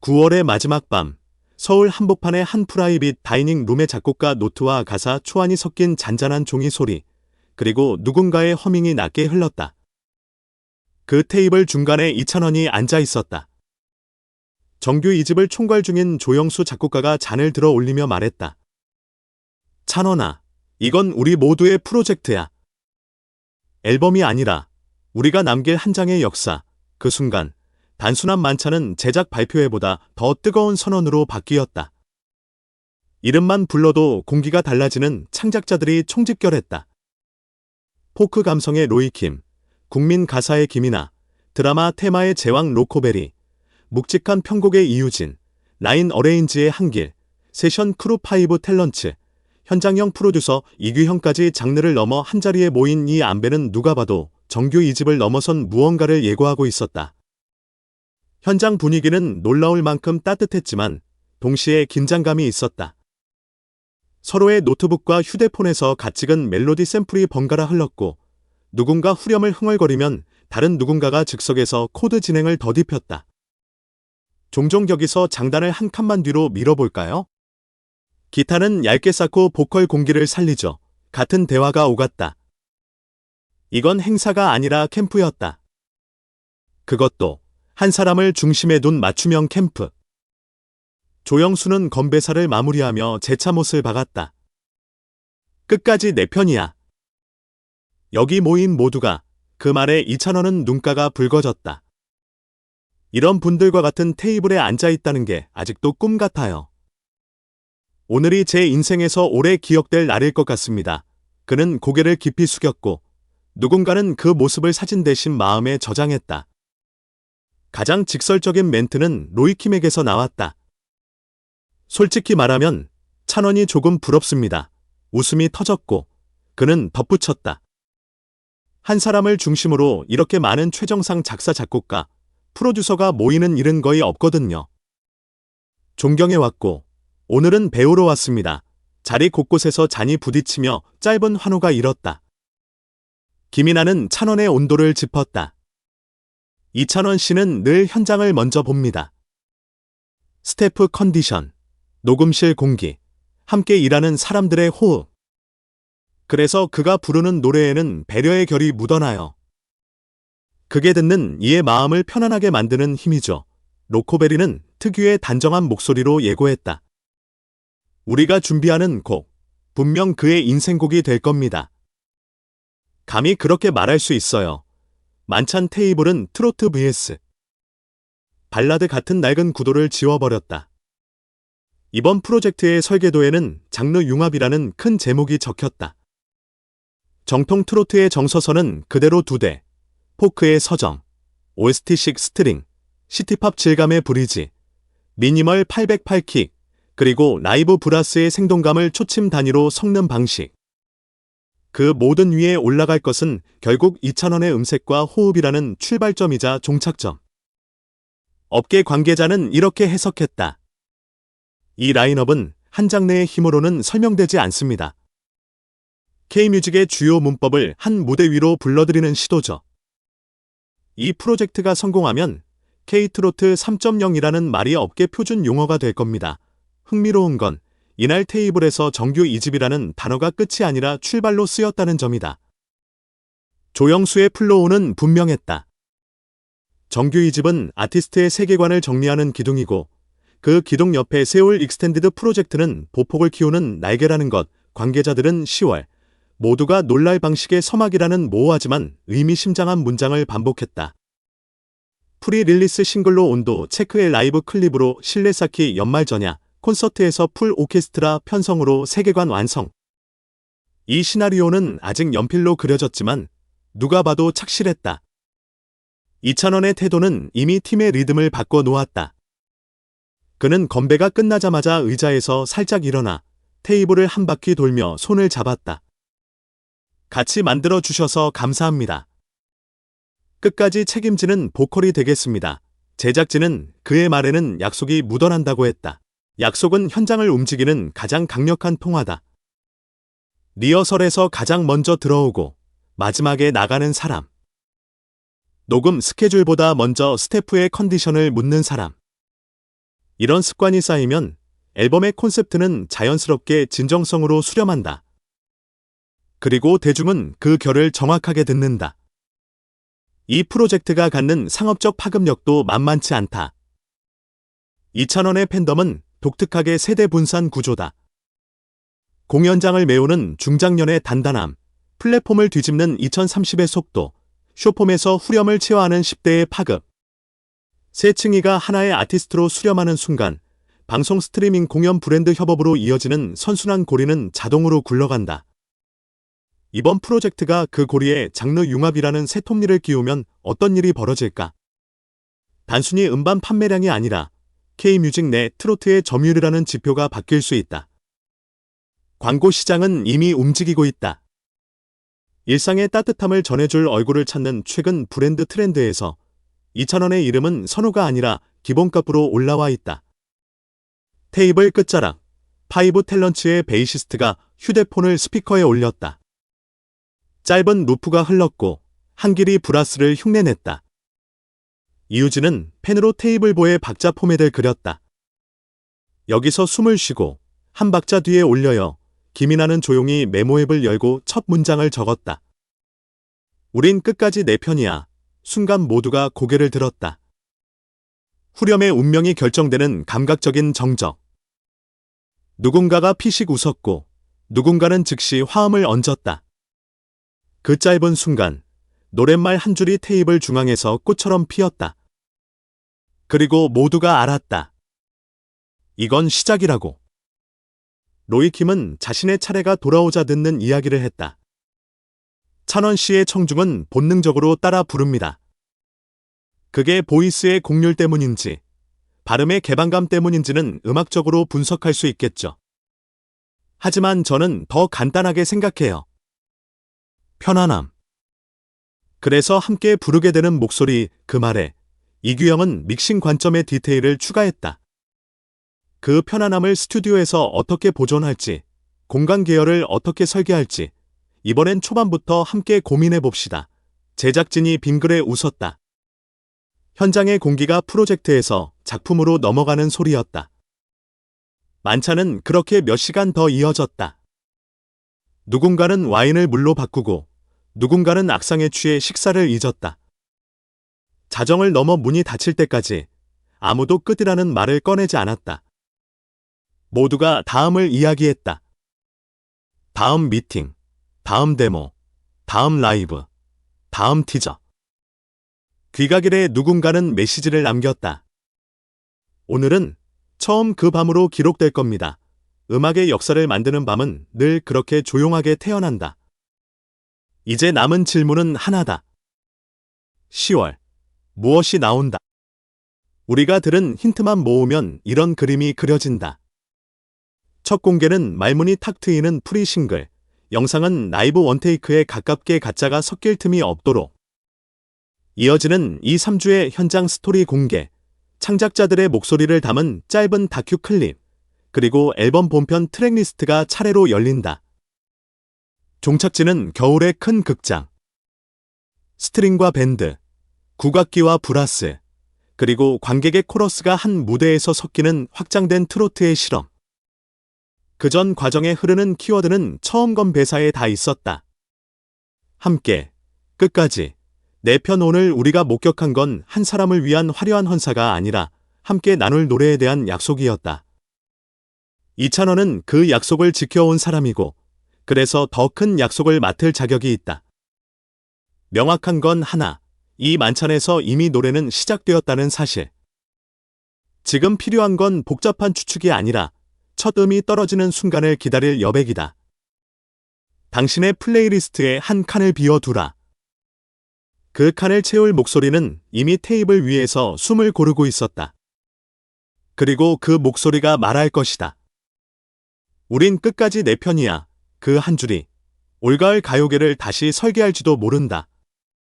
9월의 마지막 밤, 서울 한복판의 한 프라이빗 다이닝 룸의 작곡가 노트와 가사 초안이 섞인 잔잔한 종이 소리, 그리고 누군가의 허밍이 낮게 흘렀다. 그 테이블 중간에 이찬원이 앉아 있었다. 정규 2집을 총괄 중인 조영수 작곡가가 잔을 들어 올리며 말했다. 찬원아, 이건 우리 모두의 프로젝트야. 앨범이 아니라 우리가 남길 한 장의 역사. 그 순간 단순한 만찬은 제작 발표회보다 더 뜨거운 선언으로 바뀌었다. 이름만 불러도 공기가 달라지는 창작자들이 총집결했다. 포크 감성의 로이킴, 국민 가사의 김이나, 드라마 테마의 제왕 로코베리, 묵직한 편곡의 이유진, 라인 어레인지의 한길, 세션 크루 파이브 탤런츠, 현장형 프로듀서 이규형까지 장르를 넘어 한자리에 모인 이 안배는 누가 봐도 정규 2집을 넘어선 무언가를 예고하고 있었다. 현장 분위기는 놀라울 만큼 따뜻했지만 동시에 긴장감이 있었다. 서로의 노트북과 휴대폰에서 갓 찍은 멜로디 샘플이 번갈아 흘렀고 누군가 후렴을 흥얼거리면 다른 누군가가 즉석에서 코드 진행을 더딥혔다. 종종 여기서 장단을 한 칸만 뒤로 밀어볼까요? 기타는 얇게 쌓고 보컬 공기를 살리죠. 같은 대화가 오갔다. 이건 행사가 아니라 캠프였다. 그것도 한 사람을 중심에 둔 맞춤형 캠프. 조영수는 건배사를 마무리하며 재차 못을 박았다. 끝까지 내 편이야. 여기 모인 모두가 그 말에 이찬원은 눈가가 붉어졌다. 이런 분들과 같은 테이블에 앉아 있다는 게 아직도 꿈 같아요. 오늘이 제 인생에서 오래 기억될 날일 것 같습니다. 그는 고개를 깊이 숙였고 누군가는 그 모습을 사진 대신 마음에 저장했다. 가장 직설적인 멘트는 로이킴에게서 나왔다. 솔직히 말하면 찬원이 조금 부럽습니다. 웃음이 터졌고 그는 덧붙였다. 한 사람을 중심으로 이렇게 많은 최정상 작사 작곡가, 프로듀서가 모이는 일은 거의 없거든요. 존경해 왔고 오늘은 배우러 왔습니다. 자리 곳곳에서 잔이 부딪히며 짧은 환호가 일었다. 김이나는 찬원의 온도를 짚었다. 이찬원 씨는 늘 현장을 먼저 봅니다. 스태프 컨디션, 녹음실 공기, 함께 일하는 사람들의 호흡. 그래서 그가 부르는 노래에는 배려의 결이 묻어나요. 그게 듣는 이의 마음을 편안하게 만드는 힘이죠. 로코베리는 특유의 단정한 목소리로 예고했다. 우리가 준비하는 곡, 분명 그의 인생곡이 될 겁니다. 감히 그렇게 말할 수 있어요. 만찬 테이블은 트로트 vs 발라드 같은 낡은 구도를 지워버렸다. 이번 프로젝트의 설계도에는 장르 융합이라는 큰 제목이 적혔다. 정통 트로트의 정서서는 그대로 두 대, 포크의 서정, OST식 스트링, 시티팝 질감의 브리지, 미니멀 808킥, 그리고 라이브 브라스의 생동감을 초침 단위로 섞는 방식. 그 모든 위에 올라갈 것은 결국 이찬원의 음색과 호흡이라는 출발점이자 종착점. 업계 관계자는 이렇게 해석했다. 이 라인업은 한 장르의 힘으로는 설명되지 않습니다. K뮤직의 주요 문법을 한 무대 위로 불러들이는 시도죠. 이 프로젝트가 성공하면 K트로트 3.0이라는 말이 업계 표준 용어가 될 겁니다. 흥미로운 건 이날 테이블에서 정규 2집이라는 단어가 끝이 아니라 출발로 쓰였다는 점이다. 조영수의 플로우는 분명했다. 정규 2집은 아티스트의 세계관을 정리하는 기둥이고 그 기둥 옆에 세울 익스텐디드 프로젝트는 보폭을 키우는 날개라는 것, 관계자들은 10월 모두가 놀랄 방식의 서막이라는 모호하지만 의미심장한 문장을 반복했다. 프리 릴리스 싱글로 온도 체크의 라이브 클립으로 실내 쌓기 연말 전야 콘서트에서 풀 오케스트라 편성으로 세계관 완성. 이 시나리오는 아직 연필로 그려졌지만 누가 봐도 착실했다. 이찬원의 태도는 이미 팀의 리듬을 바꿔 놓았다. 그는 건배가 끝나자마자 의자에서 살짝 일어나 테이블을 한 바퀴 돌며 손을 잡았다. 같이 만들어 주셔서 감사합니다. 끝까지 책임지는 보컬이 되겠습니다. 제작진은 그의 말에는 약속이 묻어난다고 했다. 약속은 현장을 움직이는 가장 강력한 통화다. 리허설에서 가장 먼저 들어오고 마지막에 나가는 사람. 녹음 스케줄보다 먼저 스태프의 컨디션을 묻는 사람. 이런 습관이 쌓이면 앨범의 콘셉트는 자연스럽게 진정성으로 수렴한다. 그리고 대중은 그 결을 정확하게 듣는다. 이 프로젝트가 갖는 상업적 파급력도 만만치 않다. 2,000원의 팬덤은 독특하게 세대 분산 구조다. 공연장을 메우는 중장년의 단단함, 플랫폼을 뒤집는 2030의 속도, 쇼폼에서 후렴을 체화하는 10대의 파급. 세 층이가 하나의 아티스트로 수렴하는 순간, 방송 스트리밍 공연 브랜드 협업으로 이어지는 선순환 고리는 자동으로 굴러간다. 이번 프로젝트가 그 고리에 장르 융합이라는 새 톱니를 끼우면 어떤 일이 벌어질까? 단순히 음반 판매량이 아니라 K뮤직 내 트로트의 점유율이라는 지표가 바뀔 수 있다. 광고 시장은 이미 움직이고 있다. 일상의 따뜻함을 전해줄 얼굴을 찾는 최근 브랜드 트렌드에서 2,000원의 이름은 선호가 아니라 기본값으로 올라와 있다. 테이블 끝자락, 파이브 탤런츠의 베이시스트가 휴대폰을 스피커에 올렸다. 짧은 루프가 흘렀고 한길이 브라스를 흉내냈다. 이우진은 펜으로 테이블보에 박자 포맷을 그렸다. 여기서 숨을 쉬고 한 박자 뒤에 올려요. 김이나는 조용히 메모앱을 열고 첫 문장을 적었다. 우린 끝까지 내 편이야. 순간 모두가 고개를 들었다. 후렴의 운명이 결정되는 감각적인 정적. 누군가가 피식 웃었고 누군가는 즉시 화음을 얹었다. 그 짧은 순간 노랫말 한 줄이 테이블 중앙에서 꽃처럼 피었다. 그리고 모두가 알았다. 이건 시작이라고. 로이킴은 자신의 차례가 돌아오자 듣는 이야기를 했다. 찬원 씨의 청중은 본능적으로 따라 부릅니다. 그게 보이스의 곡률 때문인지, 발음의 개방감 때문인지는 음악적으로 분석할 수 있겠죠. 하지만 저는 더 간단하게 생각해요. 편안함. 그래서 함께 부르게 되는 목소리 그 말에 이규영은 믹싱 관점의 디테일을 추가했다. 그 편안함을 스튜디오에서 어떻게 보존할지, 공간 계열을 어떻게 설계할지, 이번엔 초반부터 함께 고민해 봅시다. 제작진이 빙글에 웃었다. 현장의 공기가 프로젝트에서 작품으로 넘어가는 소리였다. 만찬은 그렇게 몇 시간 더 이어졌다. 누군가는 와인을 물로 바꾸고, 누군가는 악상에 취해 식사를 잊었다. 자정을 넘어 문이 닫힐 때까지 아무도 끝이라는 말을 꺼내지 않았다. 모두가 다음을 이야기했다. 다음 미팅, 다음 데모, 다음 라이브, 다음 티저. 귀가길에 누군가는 메시지를 남겼다. 오늘은 처음 그 밤으로 기록될 겁니다. 음악의 역사를 만드는 밤은 늘 그렇게 조용하게 태어난다. 이제 남은 질문은 하나다. 10월. 무엇이 나온다. 우리가 들은 힌트만 모으면 이런 그림이 그려진다. 첫 공개는 말문이 탁 트이는 프리 싱글, 영상은 라이브 원테이크에 가깝게 가짜가 섞일 틈이 없도록. 이어지는 2, 3주의 현장 스토리 공개, 창작자들의 목소리를 담은 짧은 다큐 클립, 그리고 앨범 본편 트랙리스트가 차례로 열린다. 종착지는 겨울의 큰 극장. 스트링과 밴드, 국악기와 브라스, 그리고 관객의 코러스가 한 무대에서 섞이는 확장된 트로트의 실험. 그 전 과정에 흐르는 키워드는 처음 건 배사에 다 있었다. 함께, 끝까지, 내편 오늘 우리가 목격한 건 한 사람을 위한 화려한 헌사가 아니라 함께 나눌 노래에 대한 약속이었다. 이찬원은 그 약속을 지켜온 사람이고, 그래서 더 큰 약속을 맡을 자격이 있다. 명확한 건 하나, 이 만찬에서 이미 노래는 시작되었다는 사실. 지금 필요한 건 복잡한 추측이 아니라 첫 음이 떨어지는 순간을 기다릴 여백이다. 당신의 플레이리스트에 한 칸을 비워두라. 그 칸을 채울 목소리는 이미 테이블 위에서 숨을 고르고 있었다. 그리고 그 목소리가 말할 것이다. 우린 끝까지 내 편이야. 그 한 줄이 올가을 가요계를 다시 설계할지도 모른다.